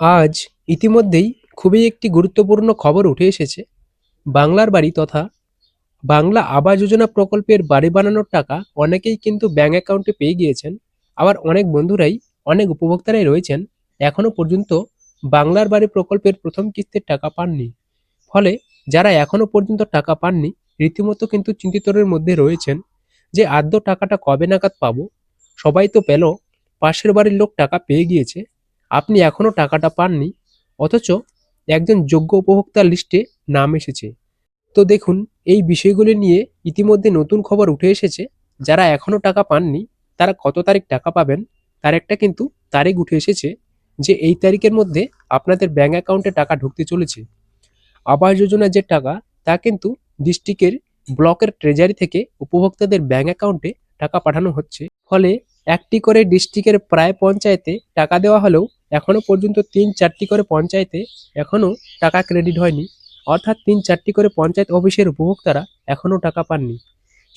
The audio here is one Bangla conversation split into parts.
আজ ইতিমধ্যেই খুবই একটি গুরুত্বপূর্ণ খবর উঠে এসেছে। বাংলার বাড়ি তথা বাংলা আবাস যোজনা প্রকল্পের বাড়ি বানানোর টাকা অনেকেই কিন্তু ব্যাঙ্ক অ্যাকাউন্টে পেয়ে গিয়েছেন। আবার অনেক বন্ধুরাই, অনেক উপভোক্তারাই রয়েছেন এখনও পর্যন্ত বাংলার বাড়ি প্রকল্পের প্রথম কিস্তির টাকা পাননি। ফলে যারা এখনও পর্যন্ত টাকা পাননি, রীতিমতো কিন্তু চিন্তিতরের মধ্যে রয়েছেন যে, আদ্য টাকাটা কবে নাগাদ পাবো? সবাই তো পেল, পাশের বাড়ির লোক টাকা পেয়ে গিয়েছে। আপনি এখনও টাকাটা পাননি, অথচ একজন যোগ্য উপভোক্তার লিস্টে নাম এসেছে। তো দেখুন, এই বিষয়গুলি নিয়ে ইতিমধ্যে নতুন খবর উঠে এসেছে, যারা এখনও টাকা পাননি, তারা কত তারিখ টাকা পাবেন, তার একটা কিন্তু তারিখ উঠে এসেছে যে এই তারিখের মধ্যে আপনাদের ব্যাঙ্ক অ্যাকাউন্টে টাকা ঢুকতে চলেছে। আবাস যোজনার যে টাকা, তা কিন্তু ডিস্ট্রিক্টের ব্লকের ট্রেজারি থেকে উপভোক্তাদের ব্যাঙ্ক অ্যাকাউন্টে টাকা পাঠানো হচ্ছে। ফলে একটি করে ডিস্ট্রিক্টের প্রায় পঞ্চায়েতে টাকা দেওয়া হলেও এখনও পর্যন্ত তিন চারটি করে পঞ্চায়েতে এখনও টাকা ক্রেডিট হয়নি। অর্থাৎ তিন চারটি করে পঞ্চায়েত অফিসের উপভোক্তারা এখনও টাকা পাননি।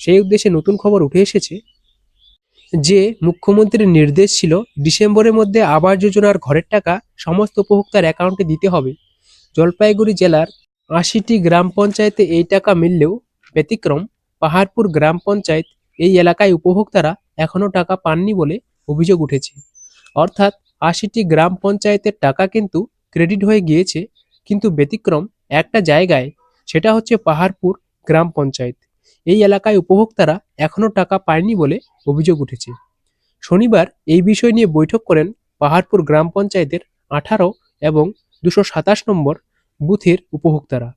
সেই উদ্দেশ্যে নতুন খবর উঠে এসেছে যে, মুখ্যমন্ত্রীর নির্দেশ ছিল ডিসেম্বরের মধ্যে আবাস যোজনার ঘরের টাকা সমস্ত উপভোক্তার অ্যাকাউন্টে দিতে হবে। জলপাইগুড়ি জেলার আশিটি গ্রাম পঞ্চায়েতে এই টাকা মিললেও ব্যতিক্রম। পাহাড়পুর গ্রাম পঞ্চায়েত এই এলাকায় উপভোক্তারা এখনও টাকা পাননি বলে অভিযোগ উঠেছে। অর্থাৎ আশিটি গ্রাম পঞ্চায়েতের টাকা কিন্তু ক্রেডিট হয়ে গিয়েছে, কিন্তু ব্যতিক্রম একটা জায়গায়, সেটা হচ্ছে পাহাড়পুর গ্রাম পঞ্চায়েত। এই এলাকায় উপভোক্তারা এখনও টাকা পায়নি বলে অভিযোগ উঠেছে। শনিবার এই বিষয় নিয়ে বৈঠক করেন পাহাড়পুর গ্রাম পঞ্চায়েতের আঠারো এবং দুশো সাতাশ নম্বর বুথের উপভোক্তারা।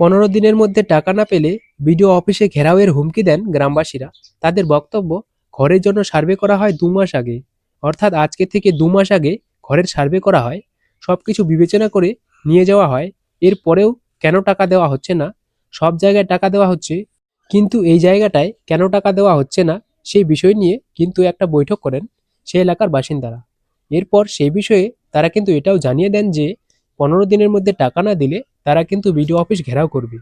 পনেরো দিনের মধ্যে টাকা না পেলে বিডিও অফিসে ঘেরাওয়ের হুমকি দেন গ্রামবাসীরা। তাদের বক্তব্য, ঘরের জন্য সার্ভে করা হয় দু মাস আগে। অর্থাৎ আজকে থেকে দু মাস আগে ঘরের সার্ভে করা হয় সব কিছু বিবেচনা করে নিয়ে যাওয়া হয় এরপরেও কেন টাকা দেওয়া হচ্ছে না? সব জায়গায় টাকা দেওয়া হচ্ছে, কিন্তু এই জায়গাটায় কেন টাকা দেওয়া হচ্ছে না? সেই বিষয় নিয়ে কিন্তু একটা বৈঠক করেন সেই এলাকার বাসিন্দারা। এরপর সেই বিষয়ে তারা কিন্তু এটাও জানিয়ে দেন যে, পনেরো দিনের মধ্যে টাকা না দিলে তারা কিন্তু বিডিও অফিস ঘেরাও করবে।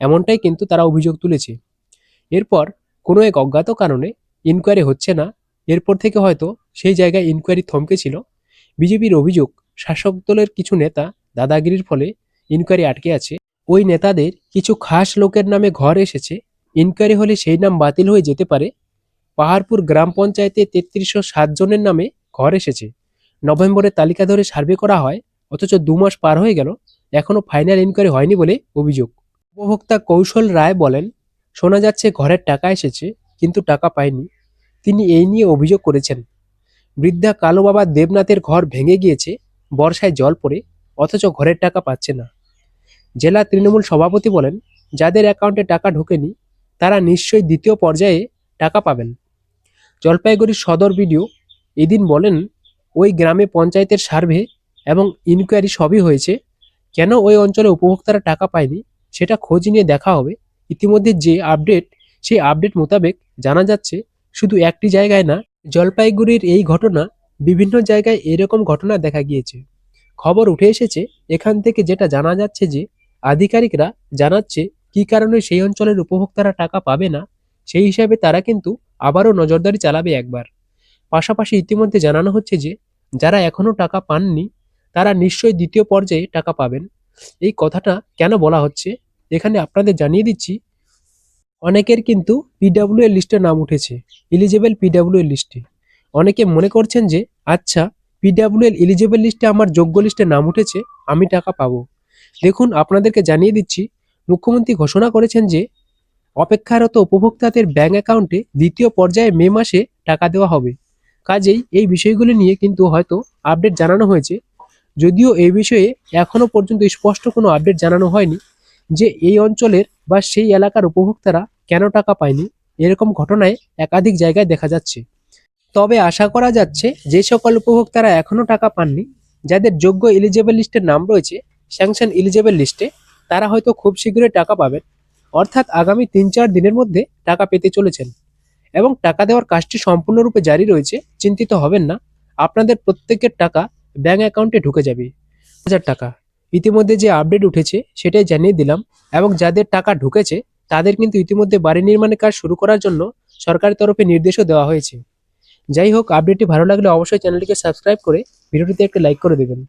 এমনটাই কিন্তু তারা অভিযোগ তুলেছে। এরপর কোনো এক অজ্ঞাত কারণে ইনকোয়ারি হচ্ছে না। এরপর থেকে হয়তো সেই জায়গায় ইনকোয়ারি থমকে ছিল। বিজেপির অভিযোগ, শাসক দলের কিছু নেতা দাদাগিরির ফলে ইনকোয়ারি আটকে আছে। ওই নেতাদের কিছু খাস লোকের নামে ঘর এসেছে। ইনকোয়ারি হলে সেই নাম বাতিল হয়ে যেতে পারে। পাহাড়পুর গ্রাম পঞ্চায়েতে তেত্রিশশো জনের নামে ঘর এসেছে। নভেম্বরের তালিকা ধরে সার্ভে করা হয়, অথচ দু মাস পার হয়ে গেল। এখনও ফাইনাল ইনকোয়ারি হয়নি বলে অভিযোগ। উপভোক্তা কৌশল রায় বলেন, শোনা যাচ্ছে ঘরের টাকা এসেছে, কিন্তু টাকা পায়নি তিনি এই নিয়ে অভিযোগ করেছেন। বৃদ্ধা কালো বাবা দেবনাথের ঘর ভেঙে গিয়েছে, বর্ষায় জল পড়ে, অথচ ঘরের টাকা পাচ্ছে না। জেলা তৃণমূল সভাপতি বলেন, যাদের অ্যাকাউন্টে টাকা ঢোকেনি, তারা নিশ্চয়ই দ্বিতীয় পর্যায়ে টাকা পাবেন। জলপাইগুড়ির সদর বিডিও এদিন বলেন, ওই গ্রামে পঞ্চায়েতের সার্ভে এবং ইনকোয়ারি সবই হয়েছে, কেন ওই অঞ্চলে উপভোক্তারা টাকা পায়নি, সেটা খোঁজ নিয়ে দেখা হবে। ইতিমধ্যে যে আপডেট, সেই আপডেট মোতাবেক জানা যাচ্ছে, শুধু একটি জায়গায় না জলপাইগুড়ির এই ঘটনা বিভিন্ন জায়গায় এরকম ঘটনা দেখা গিয়েছে। খবর উঠে এসেছে, এখান থেকে যেটা জানা যাচ্ছে যে, আধিকারিকরা জানাচ্ছে কী কারণে সেই অঞ্চলের উপভোক্তারা টাকা পাবে না, সেই হিসাবে তারা কিন্তু আবারও নজরদারি চালাবে একবার। পাশাপাশি ইতিমধ্যে জানানো হচ্ছে যে, যারা এখনও টাকা পাননি, তারা নিশ্চয়ই দ্বিতীয় পর্যায়ে টাকা পাবেন। এই কথাটা কেন বলা হচ্ছে? এখানে আপনাদের জানিয়ে দিচ্ছি অনেকের কিন্তু পিডাব্লিউ এর লিস্টে নাম উঠেছে এলিজেবল পিডাব্লিউ এর লিস্টে অনেকে মনে করছেন যে আচ্ছা পিডাব্লিউ এর এলিজেবল লিস্টে আমার যোগ্য লিস্টে নাম উঠেছে, আমি টাকা পাবো। দেখুন, আপনাদেরকে জানিয়ে দিচ্ছি, মুখ্যমন্ত্রী ঘোষণা করেছেন যে, অপেক্ষারত উপভোক্তাদের ব্যাংক অ্যাকাউন্টে দ্বিতীয় পর্যায়ে মে মাসে টাকা দেওয়া হবে। কাজেই এই বিষয়গুলি নিয়ে কিন্তু হয়তো আপডেট জানানো হয়েছে। যদিও এই বিষয়ে এখনও পর্যন্ত স্পষ্ট কোনো আপডেট জানানো হয়নি যে, এই অঞ্চলের বা সেই এলাকার উপভোক্তারা কেন টাকা পায়নি? এরকম ঘটনায় একাধিক জায়গায় দেখা যাচ্ছে। তবে আশা করা যাচ্ছে, যে সকল উপভোক্তারা এখনও টাকা পাননি, যাদের যোগ্য এলিজেবল লিস্টের নাম রয়েছে স্যাংশন এলিজেবল লিস্টে তারা হয়তো খুব শীঘ্রই টাকা পাবেন। অর্থাৎ আগামী তিন চার দিনের মধ্যে টাকা পেতে চলেছেন। এবং টাকা দেওয়ার কাজটি সম্পূর্ণরূপে জারি রয়েছে, চিন্তিত হবেন না। আপনাদের প্রত্যেকের টাকা ব্যাঙ্ক অ্যাকাউন্টে ঢুকে যাবে। হাজার টাকা। ইতিমধ্যে যে আপডেট উঠেছে, সেটাই জানিয়ে দিলাম। এবং যাদের টাকা ঢুকেছে তাদের কিন্তু ইতিমধ্যে বাড়ি নির্মাণের কাজ শুরু করার জন্য সরকারের তরফে নির্দেশও দেওয়া হয়েছে। যাই হোক আপডেটটি ভালো লাগলে অবশ্যই চ্যানেলটিকে সাবস্ক্রাইব করে ভিডিওটিতে একটা লাইক করে দেবেন।